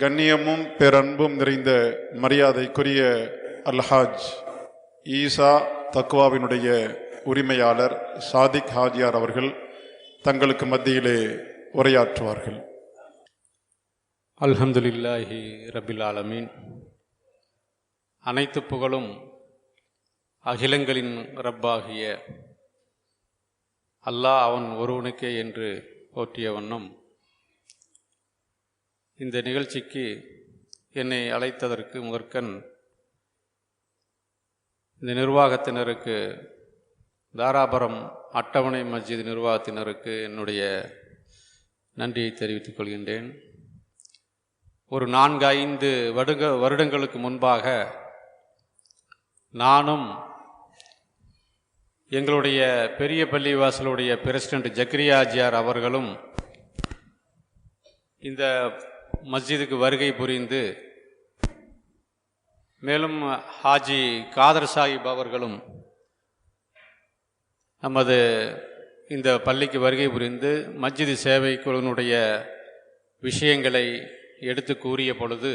கண்ணியமும் பேரன்பும் நிறைந்த மரியாதைக்குரிய அல்ஹாஜ் ஈசா தக்வாவினுடைய உரிமையாளர் சாதிக் ஹாஜியார் அவர்கள் தங்களுக்கு மத்தியிலே உரையாற்றுவார்கள். அல்ஹம்துலில்லாஹி ரபில் ஆலமீன். அனைத்து புகழும் அகிலங்களின் ரப்பாகிய அல்லாஹ் அவன் ஒருவனுக்கே என்று போற்றிய வண்ணம் இந்த நிகழ்ச்சிக்கு என்னை அழைத்ததற்கு முதற்கண் இந்த நிர்வாகத்தினருக்கு தாராபுரம் அட்டவணை மஸ்ஜித் நிர்வாகத்தினருக்கு என்னுடைய நன்றியை தெரிவித்துக் கொள்கின்றேன். ஒரு நான்கு ஐந்து வருட வருடங்களுக்கு முன்பாக நானும் எங்களுடைய பெரிய பள்ளிவாசலுடைய பிரசிடென்ட் ஜக்ரியாஜியார் அவர்களும் இந்த மஸ்ஜிதுக்கு வருகை புரிந்து மேலும் ஹாஜி காதர் சாஹிப் அவர்களும் நமது இந்த பள்ளிக்கு வருகை புரிந்து மஸ்ஜிது சேவை குழுவினுடைய விஷயங்களை எடுத்து கூறிய பொழுது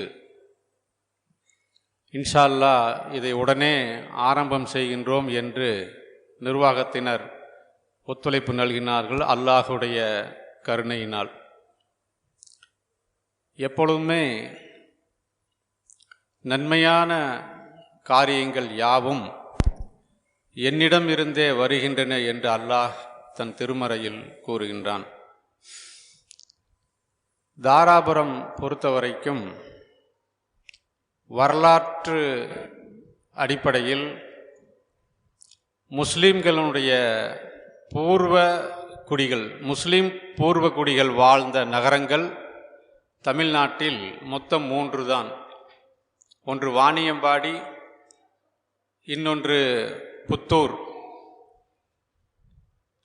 இன்ஷா அல்லாஹ் இதை உடனே ஆரம்பம் செய்கின்றோம் என்று நிர்வாகத்தினர் ஒத்துழைப்பு நல்கினார்கள் அல்லாஹுடைய கருணையினால். எப்பொழுதுமே நன்மையான காரியங்கள் யாவும் என்னிடம் இருந்தே வருகின்றன என்று அல்லாஹ் தன் திருமறையில் கூறுகின்றான். தாராபுரம் பொறுத்தவரைக்கும் வரலாற்று அடிப்படையில் முஸ்லீம்களுடைய பூர்வ குடிகள் முஸ்லீம் பூர்வ குடிகள் வாழ்ந்த நகரங்கள் தமிழ்நாட்டில் மொத்தம் மூன்று தான் ஒன்று வாணியம்பாடி இன்னொன்று புத்தூர்.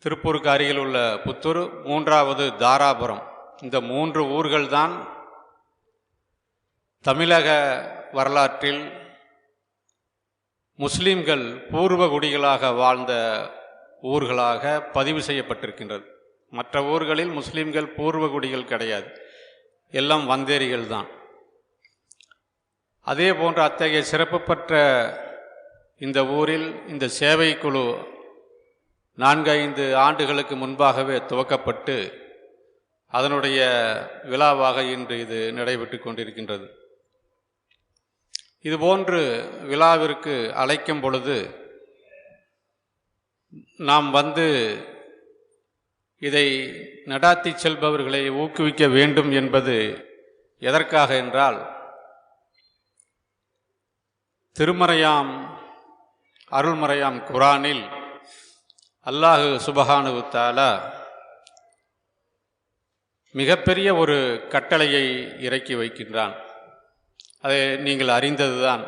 திருப்பூருக்கு அருகில் உள்ள புத்தூர் மூன்றாவது தாராபுரம். இந்த மூன்று ஊர்கள்தான் தமிழக வரலாற்றில் முஸ்லீம்கள் பூர்வ குடிகளாக வாழ்ந்த ஊர்களாக பதிவு செய்யப்பட்டிருக்கின்றது. மற்ற ஊர்களில் முஸ்லீம்கள் பூர்வ குடிகள் கிடையாது. எல்லாம் வந்தேரிகள் தான் அதே போன்ற அத்தகைய சிறப்பு பெற்ற இந்த ஊரில் இந்த சேவை குழு நான்கு ஐந்து ஆண்டுகளுக்கு முன்பாகவே துவக்கப்பட்டு அதனுடைய விழாவாக இன்று இது நடைபெற்று கொண்டிருக்கின்றது. இதுபோன்று விழாவிற்கு அழைக்கும் பொழுது நாம் வந்து இதை நடாத்தி செல்பவர்களை ஊக்குவிக்க வேண்டும் என்பது எதற்காக என்றால் திருமறையாம் அருள்மறையாம் குரானில் அல்லாஹு சுபஹானு மிகப்பெரிய ஒரு கட்டளையை இறக்கி வைக்கின்றான். அதை நீங்கள் அறிந்ததுதான்.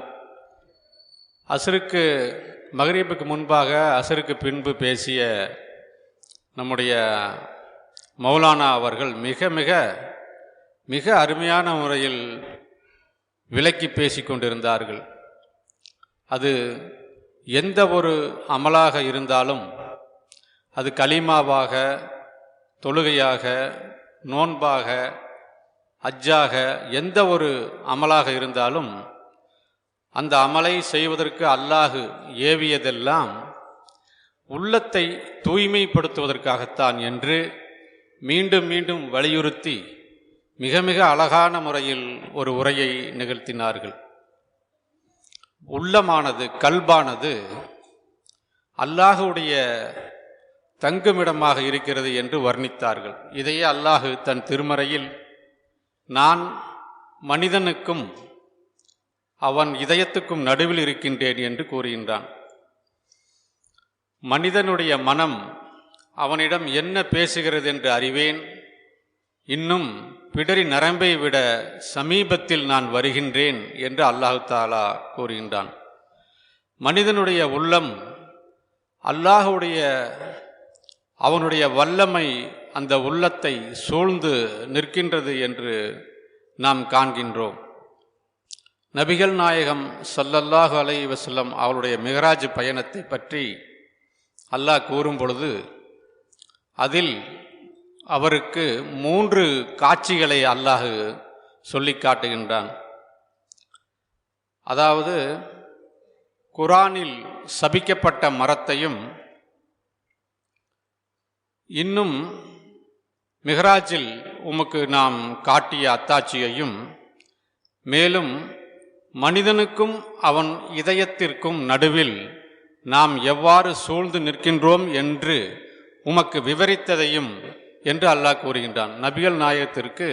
அசருக்கு மகரீபுக்கு முன்பாக அசருக்கு பின்பு பேசிய நம்முடைய மௌலானா அவர்கள் மிக மிக மிக அருமையான முறையில் விலக்கி பேசி கொண்டிருந்தார்கள். அது எந்த ஒரு அமலாக இருந்தாலும் அது கலிமாவாக தொழுகையாக நோன்பாக அஜ்ஜாக எந்த ஒரு அமலாக இருந்தாலும் அந்த அமலை செய்வதற்கு அல்லாஹு ஏவியதெல்லாம் உள்ளத்தை தூய்மைப்படுத்துவதற்காகத்தான் என்று மீண்டும் மீண்டும் வலியுறுத்தி மிக மிக அழகான முறையில் ஒரு உரையை நிகழ்த்தினார்கள். உள்ளமானது கல்பானது அல்லாஹுடைய தங்குமிடமாக இருக்கிறது என்று வர்ணித்தார்கள். இதையே அல்லாஹு தன் திருமறையில் நான் மனிதனுக்கும் அவன் இதயத்துக்கும் நடுவில் இருக்கின்றேன் என்று கூறுகின்றான். மனிதனுடைய மனம் அவனிடம் என்ன பேசுகிறது என்று அறிவேன். இன்னும் பிடரி நரம்பை விட சமீபத்தில் நான் வருகின்றேன் என்று அல்லாஹு தாலா கூறுகின்றான். மனிதனுடைய உள்ளம் அல்லாஹுடைய அவனுடைய வல்லமை அந்த உள்ளத்தை சூழ்ந்து நிற்கின்றது என்று நாம் காண்கின்றோம். நபிகள் நாயகம் சல்லல்லாஹு அலை வசல்லம் அவருடைய மிகராஜ் பயணத்தை பற்றி அல்லாஹ் கூறும் பொழுது அதில் அவருக்கு மூன்று காட்சிகளை அல்லாஹ் சொல்லி காட்டுகின்றான். அதாவது குரானில் சபிக்கப்பட்ட மரத்தையும் இன்னும் மிகராஜில் உமக்கு நாம் காட்டிய அத்தாட்சியையும் மேலும் மனிதனுக்கும் அவன் இதயத்திற்கும் நடுவில் நாம் எவ்வாறு சூழ்ந்து நிற்கின்றோம் என்று உமக்கு விவரித்ததையும் என்று அல்லாஹ் கூறுகின்றான். நபிகள் நாயகத்திற்கு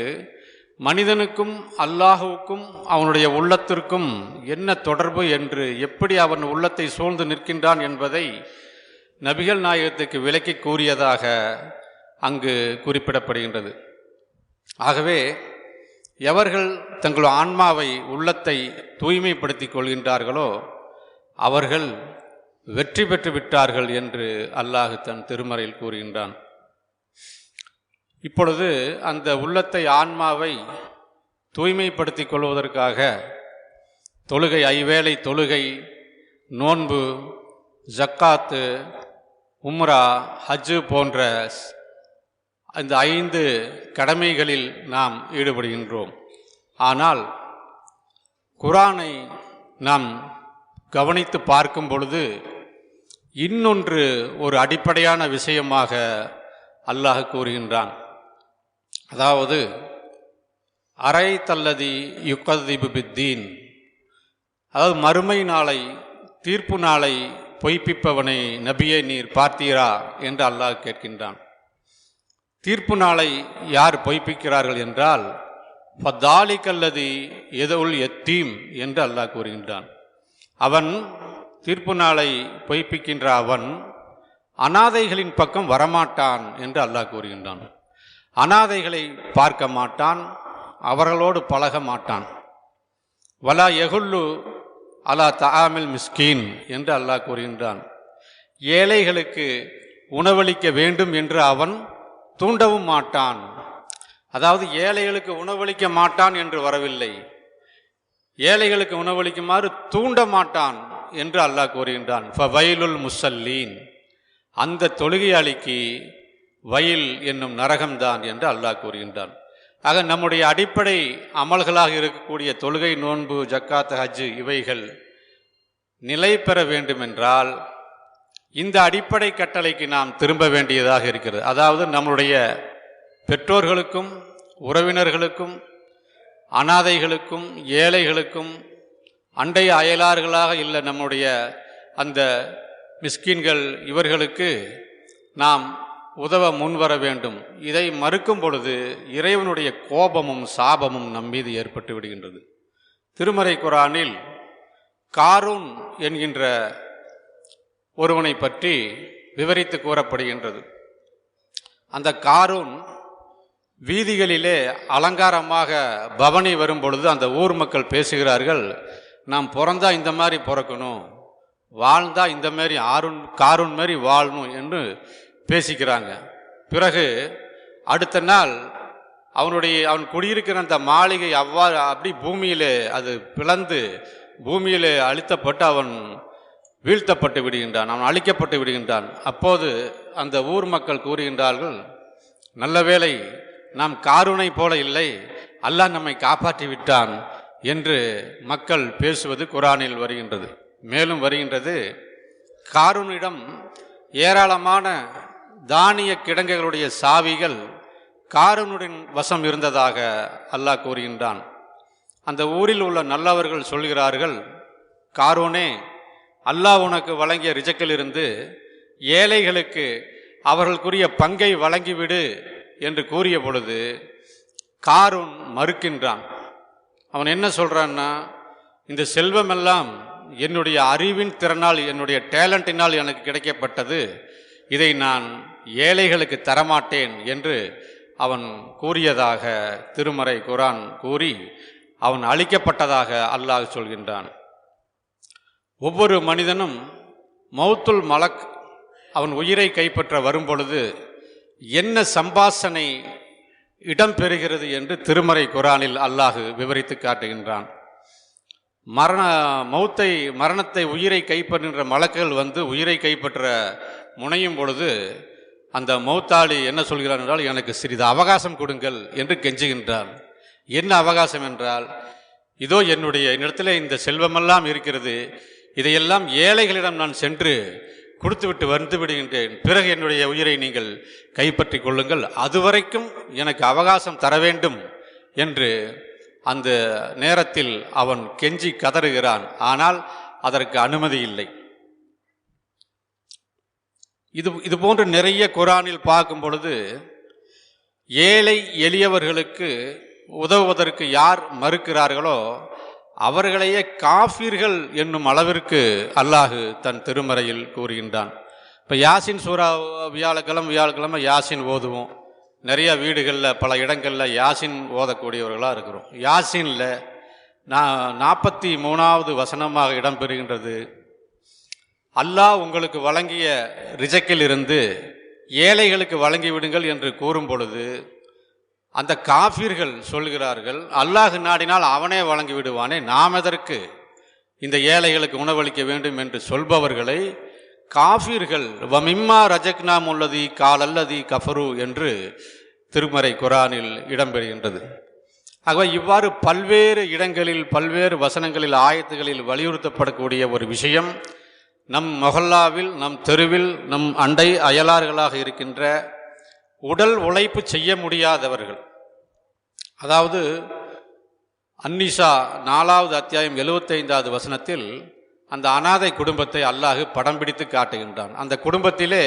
மனிதனுக்கும் அல்லாஹுவுக்கும் அவனுடைய உள்ளத்திற்கும் என்ன தொடர்பு என்று எப்படி அவன் உள்ளத்தை சூழ்ந்து நிற்கின்றான் என்பதை நபிகள் நாயகத்துக்கு விளக்கி கூறியதாக அங்கு குறிப்பிடப்படுகின்றது. ஆகவே எவர்கள் தங்கள் ஆன்மாவை உள்ளத்தை தூய்மைப்படுத்திக் கொள்கின்றார்களோ அவர்கள் வெற்றி பெற்று விட்டார்கள் என்று அல்லாஹு தன் திருமறையில் கூறுகின்றான். இப்பொழுது அந்த உள்ளத்தை ஆன்மாவை தூய்மைப்படுத்தி கொள்வதற்காக தொழுகை ஐவேளை தொழுகை நோன்பு ஜக்காத்து உம்ரா ஹஜ்ஜு போன்ற இந்த ஐந்து கடமைகளில் நாம் ஈடுபடுகின்றோம். ஆனால் குரானை நாம் கவனித்து பார்க்கும் பொழுது இன்னொன்று ஒரு அடிப்படையான விஷயமாக அல்லாஹ் கூறுகின்றான். அதாவது அரை தல்லதி யுக்கதிபு பித்தீன். அதாவது மறுமை நாளை தீர்ப்பு நாளை பொய்ப்பிப்பவனை நபியை நீர் பார்த்தீரா என்று அல்லாஹ் கேட்கின்றான். தீர்ப்பு நாளை யார் பொய்ப்பிக்கிறார்கள் என்றால் ஃபத்தாலிக்கல்லதி எதவுல் எத்தீம் என்று அல்லாஹ் கூறுகின்றான். அவன் தீர்ப்பு நாளை பொய்ப்பிக்கின்ற அவன் அனாதைகளின் பக்கம் வரமாட்டான் என்று அல்லாஹ் கூறுகின்றான். அனாதைகளை பார்க்க மாட்டான் அவர்களோடு பழக மாட்டான். வலா எகுல்லு அலா தஆமில் மிஸ்கீன் என்று அல்லாஹ் கூறுகின்றான். ஏழைகளுக்கு உணவளிக்க வேண்டும் என்று அவன் தூண்டவும் மாட்டான். அதாவது ஏழைகளுக்கு உணவளிக்க மாட்டான் என்று வரவில்லை. ஏழைகளுக்கு உணவளிக்குமாறு தூண்ட மாட்டான். என்று அல்லாஹ் கூறுகின்றான். ஃபவைலுல் முசல்லீன் அந்த தொழுகையாளிக்கு வயல் என்னும் நரகம்தான் என்று அல்லாஹ் கூறுகின்றான். ஆக நம்முடைய அடிப்படை அமல்களாக இருக்கக்கூடிய தொழுகை நோன்பு ஜக்காத் ஹஜ்ஜு இவைகள் நிலை பெற வேண்டுமென்றால் இந்த அடிப்படை கட்டளைக்கு நாம் திரும்ப வேண்டியதாக இருக்கிறது. அதாவது நம்முடைய பெற்றோர்களுக்கும் உறவினர்களுக்கும் அனாதைகளுக்கும் ஏழைகளுக்கும் அண்டைய அயலார்களாக இல்லை நம்முடைய அந்த மிஸ்கின்கள் இவர்களுக்கு நாம் உதவ முன்வர வேண்டும். இதை மறுக்கும் பொழுது இறைவனுடைய கோபமும் சாபமும் நம் மீது ஏற்பட்டு விடுகின்றது. திருமறை குரானில் காரூன் என்கின்ற ஒருவனை பற்றி விவரித்து கூறப்படுகின்றது. அந்த காரூன் வீதிகளிலே அலங்காரமாக பவனி வரும் பொழுது அந்த ஊர் மக்கள் பேசுகிறார்கள் நாம் பிறந்தா இந்த மாதிரி பிறக்கணும் வாழ்ந்தா இந்த மாரி ஆருண் காரூன் மாதிரி வாழணும் என்று பேசிக்கிறாங்க. பிறகு அடுத்த நாள் அவனுடைய அவன் குடியிருக்கிற அந்த மாளிகை அவ்வாறு அப்படி பூமியிலே அது பிளந்து பூமியிலே அழுத்தப்பட்டு அவன் வீழ்த்தப்பட்டு விடுகின்றான் அவன் அழிக்கப்பட்டு விடுகின்றான். அப்போது அந்த ஊர் மக்கள் கூறுகின்றார்கள் நல்ல வேளை நாம் காரூனை போல இல்லை அல்லாஹ் நம்மை காப்பாற்றி விட்டான் என்று மக்கள் பேசுவது குரானில் வருகின்றது. மேலும் வருகின்றது காரூனிடம் ஏராளமான தானிய கிடங்குகளுடைய சாவிகள் காரூனுடன் வசம் இருந்ததாக அல்லாஹ் கூறுகின்றான். அந்த ஊரில் உள்ள நல்லவர்கள் சொல்கிறார்கள் காரூனே அல்லாஹ் உனக்கு வழங்கிய ரிஜக்கிலிருந்து ஏழைகளுக்கு அவர்களுக்குரிய பங்கை வழங்கிவிடு என்று கூறிய பொழுது காரூன் மறுக்கின்றான். அவன் என்ன சொல்கிறான்னா இந்த செல்வமெல்லாம் என்னுடைய அறிவின் திறனால் என்னுடைய டேலண்டினால் எனக்கு கிடைக்கப்பட்டது. இதை நான் ஏழைகளுக்கு தரமாட்டேன் என்று அவன் கூறியதாக திருமறை குரான் கூறி அவன் அழிக்கப்பட்டதாக அல்லாஹ் சொல்கின்றான். ஒவ்வொரு மனிதனும் மௌத்துல் மலக் அவன் உயிரை கைப்பற்ற வரும்பொழுது என்ன சம்பாசனை இடம்பெறுகிறது என்று திருமறை குரானில் அல்லாஹு விவரித்து காட்டுகின்றான். மரண மௌத்தை மரணத்தை உயிரை கைப்பற்றுகின்ற மலக்குகள் வந்து உயிரை கைப்பற்ற முனையும் பொழுது அந்த மௌத்தாளி என்ன சொல்கிறார் என்றால் எனக்கு சிறிது அவகாசம் கொடுங்கள் என்று கெஞ்சுகின்றான். என்ன அவகாசம் என்றால் இதோ என்னுடைய என்னிடத்தில் இந்த செல்வமெல்லாம் இருக்கிறது. இதையெல்லாம் ஏழைகளிடம் நான் சென்று கொடுத்துவிட்டு வந்து விடுகின்றேன். பிறகு என்னுடைய உயிரை நீங்கள் கைப்பற்றி கொள்ளுங்கள். அதுவரைக்கும் எனக்கு அவகாசம் தர வேண்டும் என்று அந்த நேரத்தில் அவன் கெஞ்சி கதறுகிறான். ஆனால் அதற்கு அனுமதி இல்லை. இது இது போன்று நிறைய குரானில் பார்க்கும் பொழுது ஏழை எளியவர்களுக்கு உதவுவதற்கு யார் மறுக்கிறார்களோ அவர்களையே காஃபிர்கள் என்னும் அளவிற்கு அல்லாஹு தன் திருமறையில் கூறுகின்றான். இப்போ யாசின் சூறா வியாழக்கிழமை வியாழக்கிழமை யாசின் ஓதுவோம். நிறைய வீடுகளில் பல இடங்களில் யாசின் ஓதக்கூடியவர்களாக இருக்கிறோம். யாசினில் நான் நாற்பத்தி மூணாவது வசனமாக இடம்பெறுகின்றது. அல்லாஹ் உங்களுக்கு வழங்கிய ரிஜக்கில் இருந்து ஏழைகளுக்கு வழங்கி விடுங்கள் என்று கூறும் பொழுது அந்த காஃபிர்கள் சொல்கிறார்கள் அல்லாஹ் நாடினால் அவனே வழங்கி விடுவானே நாம் எதற்கு இந்த ஏழைகளுக்கு உணவளிக்க வேண்டும் என்று சொல்பவர்களை காஃபிர்கள் வமிம்மா ரஜக்னாம் உள்ளதி காலல்லதி கஃபரு என்று திருமறை குரானில் இடம்பெறுகின்றது. ஆகவே இவ்வாறு பல்வேறு இடங்களில் பல்வேறு வசனங்களில் ஆயத்துகளில் வலியுறுத்தப்படக்கூடிய ஒரு விஷயம் நம் மொஹல்லாவில் நம் தெருவில் நம் அண்டை அயலார்களாக இருக்கின்ற உடல் உழைப்பு செய்ய முடியாதவர்கள். அதாவது அன்னிசா நாலாவது அத்தியாயம் எழுபத்தைந்தாவது வசனத்தில் அந்த அனாதை குடும்பத்தை அல்லாஹ் படம் பிடித்து காட்டுகின்றான். அந்த குடும்பத்திலே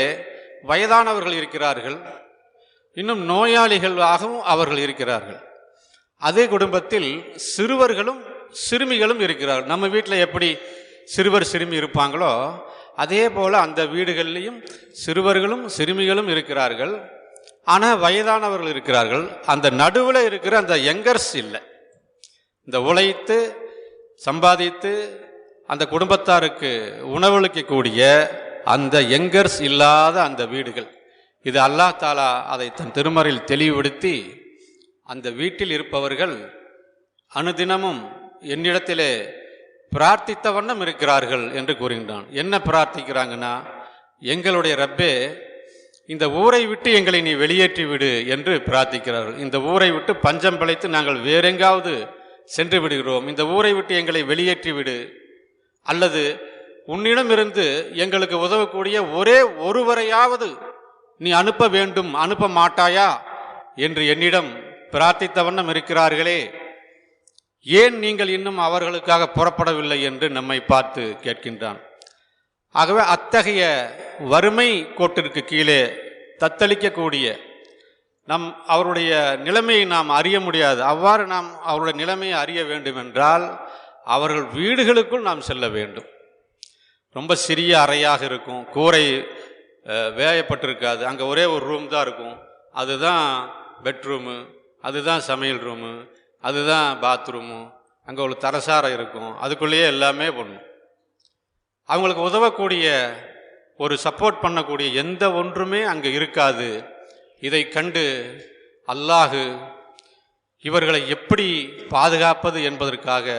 வயதானவர்கள் இருக்கிறார்கள். இன்னும் நோயாளிகளாகவும் அவர்கள் இருக்கிறார்கள். அதே குடும்பத்தில் சிறுவர்களும் சிறுமிகளும் இருக்கிறார்கள். நம்ம வீட்டில் எப்படி சிறுவர் சிறுமி இருப்பாங்களோ அதே போல் அந்த வீடுகள்லேயும் சிறுவர்களும் சிறுமிகளும் இருக்கிறார்கள். ஆனால் வயதானவர்கள் இருக்கிறார்கள். அந்த நடுவில் இருக்கிற அந்த யங்கர்ஸ் இல்லை. இந்த உழைத்து சம்பாதித்து அந்த குடும்பத்தாருக்கு உணவளிக்கக்கூடிய அந்த யங்கர்ஸ் இல்லாத அந்த வீடுகள். இது அல்லாஹ் தாலா அதை தன் திருமறையில் தெளிவுபடுத்தி அந்த வீட்டில் இருப்பவர்கள் அனுதினமும் என்னிடத்திலே பிரார்த்தித்த வண்ணம் இருக்கிறார்கள் என்று கூறுகின்றான். என்ன பிரார்த்திக்கிறாங்கன்னா எங்களுடைய ரப்பே இந்த ஊரை விட்டு எங்களை நீ வெளியேற்றி விடு என்று பிரார்த்திக்கிறார்கள். இந்த ஊரை விட்டு பஞ்சம் பிழைத்து நாங்கள் வேறெங்காவது சென்று விடுகிறோம். இந்த ஊரை விட்டு எங்களை வெளியேற்றி விடு. அல்லது உன்னிடமிருந்து எங்களுக்கு உதவக்கூடிய ஒரே ஒருவரையாவது நீ அனுப்ப வேண்டும் அனுப்ப மாட்டாயா என்று என்னிடம் பிரார்த்தித்த வண்ணம் இருக்கிறார்களே. ஏன் நீங்கள் இன்னும் அவர்களுக்காக புறப்படவில்லை என்று நம்மை பார்த்து கேட்கின்றான். ஆகவே அத்தகைய வறுமை கோட்டிற்கு கீழே தத்தளிக்கக்கூடிய நம் அவருடைய நிலைமையை நாம் அறிய முடியாது. அவ்வாறு நாம் அவருடைய நிலைமையை அறிய வேண்டும் என்றால் அவர்கள் வீடுகளுக்குள் நாம் செல்ல வேண்டும். ரொம்ப சிறிய அறையாக இருக்கும். கூரை வேயப்பட்டிருக்காது. அங்கே ஒரே ஒரு ரூம் தான் இருக்கும். அதுதான் பெட்ரூமு அதுதான் சமையல் ரூமு அதுதான் பாத்ரூமு அங்கே ஒரு தரசாரம் இருக்கும். அதுக்குள்ளேயே எல்லாமே பண்ணும் அவங்களுக்கு உதவக்கூடிய ஒரு சப்போர்ட் பண்ணக்கூடிய எந்த ஒன்றுமே அங்கே இருக்காது. இதை கண்டு அல்லாஹு இவர்களை எப்படி பாதுகாப்பது என்பதற்காக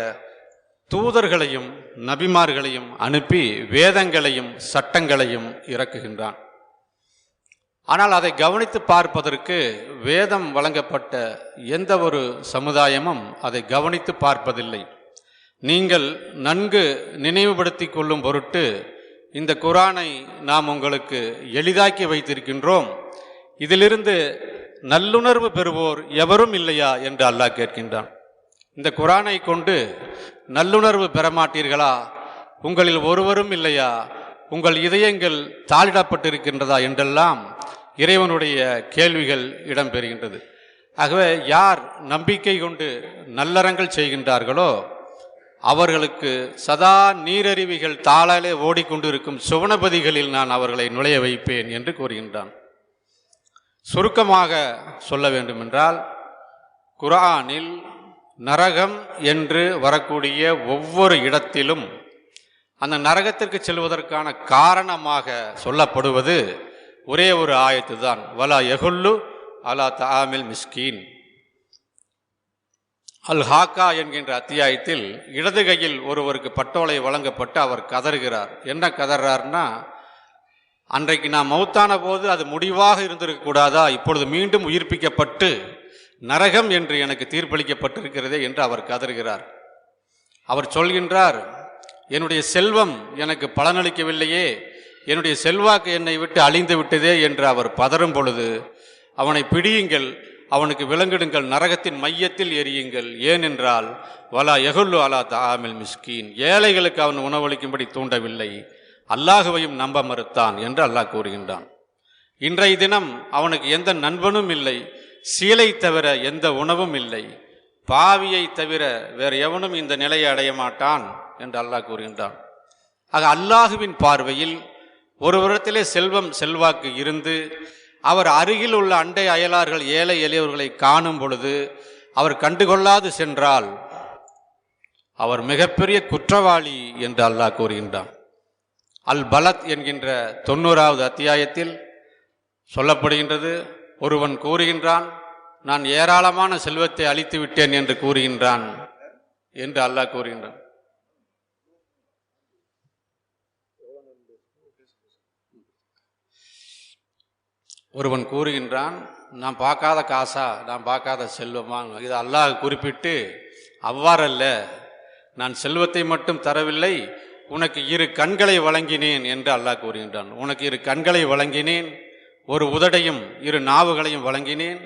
தூதர்களையும் நபிமார்களையும் அனுப்பி வேதங்களையும் சட்டங்களையும் இறக்குகின்றான். ஆனால் அதை கவனித்து பார்ப்பதற்கு வேதம் வழங்கப்பட்ட எந்த ஒரு சமுதாயமும் அதை கவனித்து பார்ப்பதில்லை. நீங்கள் நன்கு நினைவுபடுத்தி கொள்ளும் பொருட்டு இந்த குரானை நாம் உங்களுக்கு எளிதாக்கி வைத்திருக்கின்றோம். இதிலிருந்து நல்லுணர்வு பெறுவோர் எவரும் இல்லையா என்று அல்லாஹ் கேட்கின்றான். இந்த குரானை கொண்டு நல்லுணர்வு பெற மாட்டீர்களா உங்களில் ஒருவரும் இல்லையா? உங்கள் இதயங்கள் தாளிடப்பட்டிருக்கின்றதா என்றெல்லாம் இறைவனுடைய கேள்விகள் இடம்பெறுகின்றது. ஆகவே யார் நம்பிக்கை கொண்டு நல்லறங்கள் செய்கின்றார்களோ அவர்களுக்கு சதா நீரருவிகள் தாளாலே ஓடிக்கொண்டிருக்கும் சுவனபதிகளில் நான் அவர்களை நுழைய வைப்பேன் என்று கூறுகின்றான். சுருக்கமாக சொல்ல வேண்டுமென்றால் குர்ஆனில் நரகம் என்று வரக்கூடிய ஒவ்வொரு இடத்திலும் அந்த நரகத்திற்கு செல்வதற்கான காரணமாக சொல்லப்படுவது ஒரே ஒரு ஆயத்து தான் வலா எகுல்லு அலா தாமில் மிஸ்கீன். அல் ஹாக்கா என்கின்ற அத்தியாயத்தில் இடது கையில் ஒருவருக்கு பட்டோலை வழங்கப்பட்டு அவர் கதறுகிறார். என்ன கதறார்னா அன்றைக்கு நான் மௌத்தான போது அது முடிவாக இருந்திருக்கக்கூடாதா இப்பொழுது மீண்டும் உயிர்ப்பிக்கப்பட்டு நரகம் என்று எனக்கு தீர்ப்பளிக்கப்பட்டிருக்கிறதே என்று அவர் கதறுகிறார். அவர் சொல்கின்றார் என்னுடைய செல்வம் எனக்கு பலனளிக்கவில்லையே என்னுடைய செல்வாக்கு என்னை விட்டு அழிந்து விட்டதே என்று அவர் பதறும் பொழுது அவனை பிடியுங்கள் அவனுக்கு விளங்கிடுங்கள் நரகத்தின் மையத்தில் எரியுங்கள். ஏனென்றால் வலா எகுல்லு அலா தாமில் மிஸ்கீன். ஏழைகளுக்கு அவன் உணவளிக்கும்படி தூண்டவில்லை. அல்லாஹுவையும் நம்ப மறுத்தான் என்று அல்லாஹ் கூறுகின்றான். இன்றைய தினம் அவனுக்கு எந்த நண்பனும் இல்லை. சீலை தவிர எந்த உணவும் இல்லை. பாவியை தவிர வேறு எவனும் இந்த நிலையை அடைய மாட்டான் என்று அல்லாஹ் கூறுகின்றான். ஆக அல்லாஹுவின் பார்வையில் ஒருவரத்திலே செல்வம் செல்வாக்கு இருந்து அவர் அருகில் உள்ள அண்டை அயலார்கள் ஏழை எளியவர்களை காணும் பொழுது அவர் கண்டுகொள்ளாது சென்றால் அவர் மிகப்பெரிய குற்றவாளி என்று அல்லாஹ் கூறுகின்றான். அல் பலத் என்கின்ற தொண்ணூறாவது அத்தியாயத்தில் சொல்லப்படுகின்றது ஒருவன் கூறுகின்றான் நான் ஏராளமான செல்வத்தை அழித்து விட்டேன் என்று கூறுகின்றான் என்று அல்லாஹ் கூறுகின்றான். ஒருவன் கூறுகின்றான் நான் பார்க்காத காசா? நான் பார்க்காத செல்வமா? இது அல்லாஹ் குறிப்பிட்டு அவ்வாறல்ல நான் செல்வத்தை மட்டும் தரவில்லை உனக்கு இரு கண்களை வழங்கினேன் என்று அல்லாஹ் கூறுகின்றான். உனக்கு இரு கண்களை வழங்கினேன் ஒரு உதடையும் இரு நாவுகளையும் வழங்கினேன்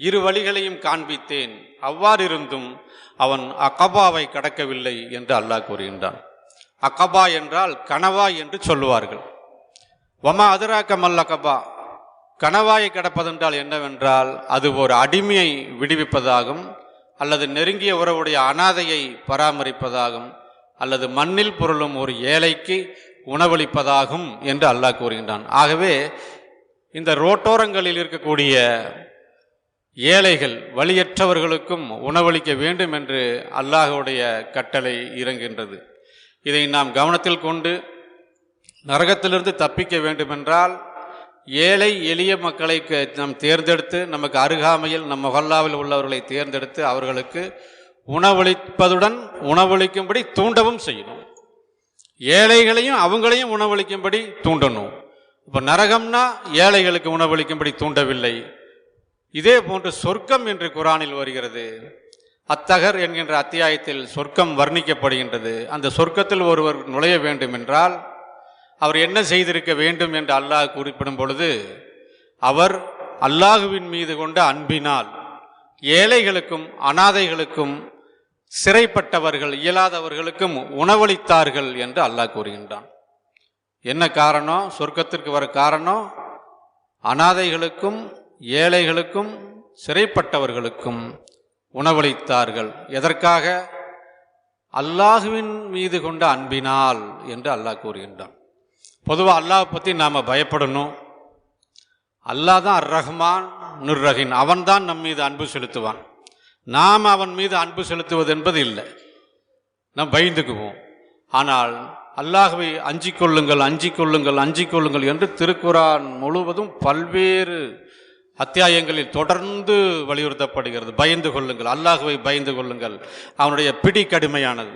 இரு வழிகளையும் காண்பித்தேன். அவ்வாறிருந்தும் அவன் அகபாவை கடக்கவில்லை என்று அல்லாஹ் கூறுகின்றான். அகபா என்றால் கனவா என்று சொல்லுவார்கள். வமா அதிராக்க மல்லகபா? கணவாயை கடப்பதென்றால் என்னவென்றால் அது ஒரு அடிமையை விடுவிப்பதாகும் அல்லது நெருங்கிய உறவுடைய அனாதையை பராமரிப்பதாகும் அல்லது மண்ணில் பொருளும் ஒரு ஏழைக்கு உணவளிப்பதாகும் என்று அல்லாஹ் கூறுகின்றான். ஆகவே இந்த ரோட்டோரங்களில் இருக்கக்கூடிய ஏழைகள் வழியற்றவர்களுக்கும் உணவளிக்க வேண்டும் என்று அல்லாஹுடைய கட்டளை இறங்குகின்றது. இதை நாம் கவனத்தில் கொண்டு நரகத்திலிருந்து தப்பிக்க வேண்டுமென்றால் ஏழை எளிய மக்களை க- நாம் தேர்ந்தெடுத்து நமக்கு அருகாமையில் நம் மொஹல்லாவில் உள்ளவர்களை தேர்ந்தெடுத்து அவர்களுக்கு உணவளிப்பதுடன் உணவளிக்கும்படி தூண்டவும் செய்யணும். ஏழைகளையும் அவங்களையும் உணவளிக்கும்படி தூண்டணும். இப்போ நரகம்னா ஏழைகளுக்கு உணவளிக்கும்படி தூண்டவில்லை. இதே போன்று சொர்க்கம் என்று குரானில் வருகிறது. அத்தகர் என்கின்ற அத்தியாயத்தில் சொர்க்கம் வர்ணிக்கப்படுகின்றது. அந்த சொர்க்கத்தில் ஒருவர் நுழைய வேண்டும் என்றால் அவர் என்ன செய்திருக்க வேண்டும் என்று அல்லாஹ் குறிப்பிடும் பொழுது அவர் அல்லாஹுவின் மீது கொண்ட அன்பினால் ஏழைகளுக்கும் அனாதைகளுக்கும் சிறைப்பட்டவர்கள் இயலாதவர்களுக்கும் உணவளித்தார்கள் என்று அல்லாஹ் கூறுகின்றான். என்ன காரணம்? சொர்க்கத்திற்கு வர காரணம்? அனாதைகளுக்கும் ஏழைகளுக்கும் சிறைப்பட்டவர்களுக்கும் உணவளித்தார்கள். எதற்காக? அல்லாஹுவின் மீது கொண்ட அன்பினால் என்று அல்லாஹ் கூறுகின்றான். பொதுவாக அல்லாஹ் பற்றி நாம் பயப்படணும். அல்லாஹ் தான் அர் ரஹ்மான் நுர்ரஹீன் அவன்தான் நம் மீது அன்பு செலுத்துவான். நாம் அவன் மீது அன்பு செலுத்துவது என்பது இல்லை. நாம் பயந்துக்குவோம். ஆனால் அல்லாஹுவை அஞ்சிக் கொள்ளுங்கள் அஞ்சிக் கொள்ளுங்கள் அஞ்சிக் கொள்ளுங்கள் என்று திருக்குரான் முழுவதும் பல்வேறு அத்தியாயங்களில் தொடர்ந்து வலியுறுத்தப்படுகிறது. பயந்து கொள்ளுங்கள். அல்லாஹுவை பயந்து கொள்ளுங்கள். அவனுடைய பிடி கடுமையானது.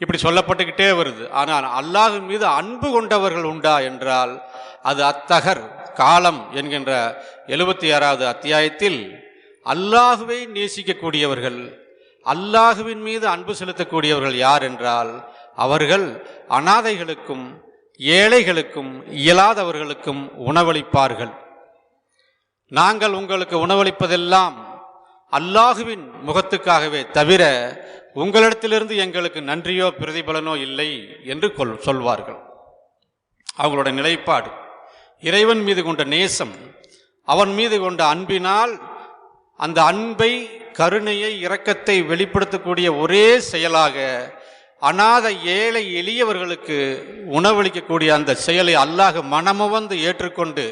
இப்படி சொல்லப்பட்டுக்கிட்டே வருது. ஆனால் அல்லாஹ் மீது அன்பு கொண்டவர்கள் உண்டா என்றால் அது அத்தகர் காலம் என்கின்ற எழுபத்தி ஆறாவது அத்தியாயத்தில் அல்லாஹுவை நேசிக்கக்கூடியவர்கள் அல்லாஹுவின் மீது அன்பு செலுத்தக்கூடியவர்கள் யார் என்றால் அவர்கள் அனாதைகளுக்கும் ஏழைகளுக்கும் இயலாதவர்களுக்கும் உணவளிப்பார்கள். நாங்கள் உங்களுக்கு உணவளிப்பதெல்லாம் அல்லாஹுவின் முகத்துக்காகவே தவிர உங்களிடத்திலிருந்து எங்களுக்கு நன்றியோ பிரதிபலனோ இல்லை என்று கொள் சொல்வார்கள். அவங்களோட நிலைப்பாடு. இறைவன் மீது கொண்ட நேசம் அவன் மீது கொண்ட அன்பினால் அந்த அன்பை கருணையை இரக்கத்தை வெளிப்படுத்தக்கூடிய ஒரே செயலாக அநாத ஏழை எளியவர்களுக்கு உணவளிக்கக்கூடிய அந்த செயலை அல்லாஹ் மனமுவந்து ஏற்றுக்கொண்டு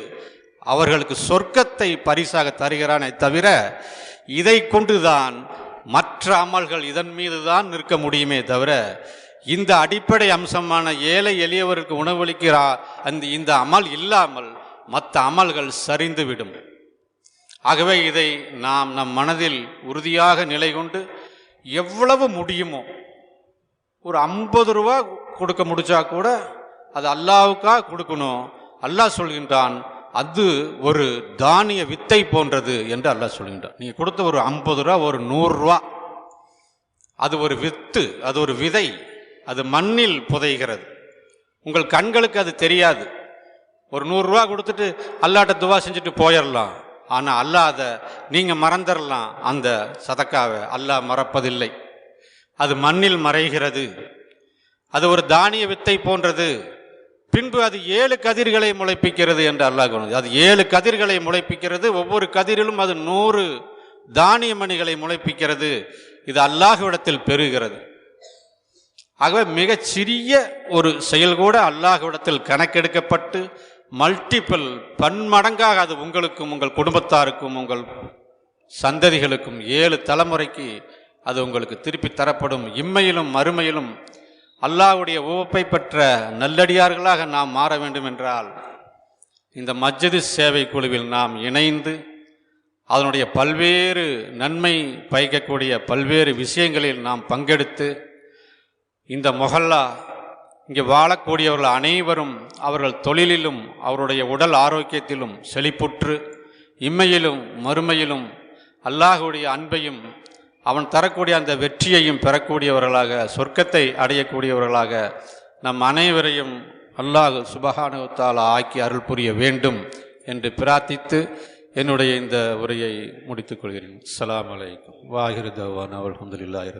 அவர்களுக்கு சொர்க்கத்தை பரிசாக தருகிறானே தவிர இதை கொண்டுதான் மற்ற அமல்கள் இதன் மீது தான் நிற்க முடியுமே தவிர இந்த அடிப்படை அம்சமான ஏழை எளியவருக்கு உணவளிக்கிறா அந்த இந்த அமல் இல்லாமல் மற்ற அமல்கள் சரிந்துவிடும். ஆகவே இதை நாம் நம் மனதில் உறுதியாக நிலை கொண்டு எவ்வளவு முடியுமோ ஒரு ஐம்பது ரூபா கொடுக்க முடிச்சா கூட அது அல்லாவுக்காக கொடுக்கணும். அல்லாஹ் சொல்கின்றான் அது ஒரு தானிய வித்தை போன்றது என்று அல்லாஹ் சொல்கின்றார் நீங்கள் கொடுத்த ஒரு ஐம்பது ரூபா ஒரு நூறுரூவா அது ஒரு வித்து அது ஒரு விதை அது மண்ணில் புதைகிறது. உங்கள் கண்களுக்கு அது தெரியாது. ஒரு நூறுரூவா கொடுத்துட்டு அல்லாட்ட துவா செஞ்சுட்டு போயிடலாம் ஆனால் அல்லாத நீங்கள் மறந்துடலாம் அந்த சதக்காவை அல்லாஹ் மறப்பதில்லை. அது மண்ணில் மறைகிறது. அது ஒரு தானிய வித்தை போன்றது. பின்பு அது ஏழு கதிர்களை முளைப்பிக்கிறது என்று அல்லாஹ் அது ஏழு கதிர்களை முளைப்பிக்கிறது ஒவ்வொரு கதிரிலும் அது நூறு தானிய மணிகளை முளைப்பிக்கிறது. இது அல்லாஹ்விடத்தில் பெறுகிறது ஆகவே மிகச்சிறிய ஒரு செயல் கூட அல்லாஹ்விடத்தில் கணக்கெடுக்கப்பட்டு மல்டிபிள் பன்மடங்காக அது உங்களுக்கும் உங்கள் குடும்பத்தாருக்கும் உங்கள் சந்ததிகளுக்கும் ஏழு தலைமுறைக்கு அது உங்களுக்கு திருப்பி தரப்படும். இம்மையிலும் மறுமையிலும் அல்லாஹுடைய உவப்பை பெற்ற நல்லடியார்களாக நாம் மாற வேண்டும் என்றால் இந்த மஜ்ஜது சேவை குழுவில் நாம் இணைந்து அதனுடைய பல்வேறு நன்மை பயக்கக்கூடிய பல்வேறு விஷயங்களில் நாம் பங்கெடுத்து இந்த மொஹல்லா இங்கே வாழக்கூடியவர்கள் அனைவரும் அவர்கள் தொழிலிலும் அவருடைய உடல் ஆரோக்கியத்திலும் செழிப்புற்று இம்மையிலும் மறுமையிலும் அல்லாஹுடைய அன்பையும் அவன் தரக்கூடிய அந்த வெற்றியையும் பெறக்கூடியவர்களாக சொர்க்கத்தை அடையக்கூடியவர்களாக நம் அனைவரையும் அல்லாஹ் சுபஹானுத்தாலா ஆக்கி அருள் புரிய வேண்டும் என்று பிரார்த்தித்து என்னுடைய இந்த உரையை முடித்துக் கொள்கிறேன். அஸ்ஸலாமு அலைக்கும். வாஹிரு தவான் அல்ஹம்துலில்லாஹி